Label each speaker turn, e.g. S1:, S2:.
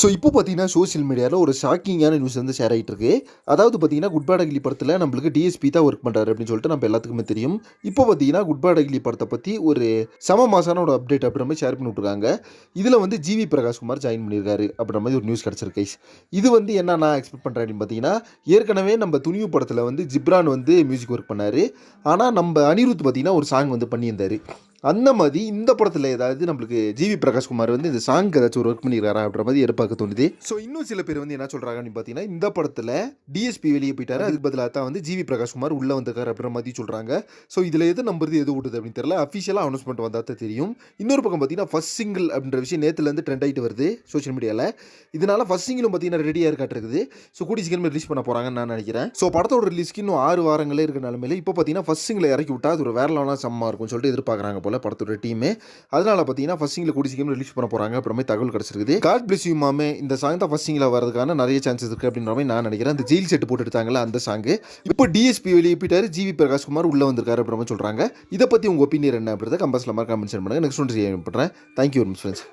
S1: So இப்போ பார்த்தீங்கன்னா social மீடியாவில் ஒரு ஷாக்கிங்கான நியூஸ் வந்து ஷேர் ஆகிட்டு இருக்கு அதாவது பார்த்தீங்கன்னா குட் பேட் அகிலி படத்தில் நம்மளுக்கு டிஎஸ்பி தான் ஒர்க் பண்ணுறாரு அப்படின்னு சொல்லிட்டு நம்ம எல்லாத்துக்குமே தெரியும். இப்போ பார்த்தீங்கன்னா குட் பேட் அகிலி படத்தை பற்றி ஒரு சம மாசான ஒரு அப்டேட் அப்படின்ற மாதிரி ஷேர் பண்ணி விட்ருக்காங்க இதில் வந்து ஜிவி பிரகாஷ்குமார் ஜாயின் பண்ணியிருக்காரு அப்படின்ற மாதிரி ஒரு நியூஸ் கிடச்சிருக்கு இது வந்து என்ன நான் எக்ஸ்பெக்ட் பண்ணுறேன் அப்படின்னு பார்த்தீங்கன்னா ஏற்கனவே நம்ம துணிவு படத்தில் வந்து ஜிப்ரான் வந்து மியூசிக் ஒர்க் பண்ணார். ஆனால் நம்ம அனிருத் பார்த்தீங்கன்னா ஒரு சாங் வந்து பண்ணியிருந்தார். அந்த மாதிரி இந்த படத்தில் ஏதாவது நம்மளுக்கு ஜிவி பிரகாஷ்குமார் வந்து இந்த சாங் ஏதாச்சும் ஒரு ஒர்க் பண்ணிக்கிறாரா அப்படின்ற மாதிரி எதிர்பார்க்க தோணுது. ஸோ இன்னும் சில பேர் வந்து என்ன சொல்கிறாங்க அப்படின்னு பார்த்தீங்கன்னா இந்த படத்தில் டிஎஸ்பி வெளியே போயிட்டாரு. அதுக்கு பதிலாக தான் வந்து ஜிவி பிரகாஷ்குமார் உள்ளே வந்திருக்காரு அப்படின்ற மாதிரி சொல்கிறாங்க ஸோ இதில் எது நம்புறது எது விடுது அப்படின்னு தெரியல. அஃபிஷியலாக அனௌன்ஸ்மெண்ட் வந்தால் தான் தெரியும். இன்னொரு பக்கம் பார்த்தீங்கன்னா ஃபஸ்ட் சிங்கிள் அப்படின்ற விஷயம் நேற்றுலேருந்து ட்ரெண்ட் ஆகிட்டு வருது சோஷியல் மீடியாவில் இதனால் ஃபஸ்ட் சிங்கிளும் பார்த்தீங்கன்னா ரெடியாக இருக்காட்டிருக்குது ஸோ கூடி சீக்கிரமே ரிலீஸ் பண்ண போகிறாங்கன்னு நான் நினைக்கிறேன். ஸோ படத்தோட ரிலீஸ்க்கு இன்னும் ஆறு வாரங்களே இருக்கிற நிலமையில இப்போ பார்த்தீங்கன்னா ஃபஸ்ட் சிங்கிளை இறக்கி விட்டா அது ஒரு வேற லெவலாக செம்மா இருக்கும்னு சொல்லிட்டு எதிர்பார்க்குறாங்க போல படத்தோட டீமே அதனால பார்த்தீங்கன்னா ஃபர்ஸ்ட் சிங்கில் கூடி சீக்கிரம் ரிலீஸ் பண்ண போகிறாங்க அப்புறமே தகவல் கிடச்சிருக்குது. காட் பிளஸ் யூ மாமே. இந்த சாங் தான் ஃபர்ஸ்ட் சிங்கில் வரதுக்கான நிறைய சான்சஸ் இருக்குது அப்படின்ற மாதிரி நான் நினைக்கிறேன். அந்த ஜெயில் செட் போட்டு எடுத்தாங்களா அந்த சாங் இப்போ டிஎஸ்பி வெளியே போயிட்டாரு. ஜிவி பிரகாஷ்குமார் உள்ளே வந்திருக்காரு அப்படின்ற மாதிரி சொல்கிறாங்க இதை பற்றி உங்கள் ஒப்பீனியர் என்ன அப்படின்றத கம்பஸில் மாதிரி கமெண்ட் பண்ணுங்கள் நெக்ஸ்ட் ஒன்று பண்ணுறேன் தேங்க்யூ ஃப்ரெண்ட்ஸ்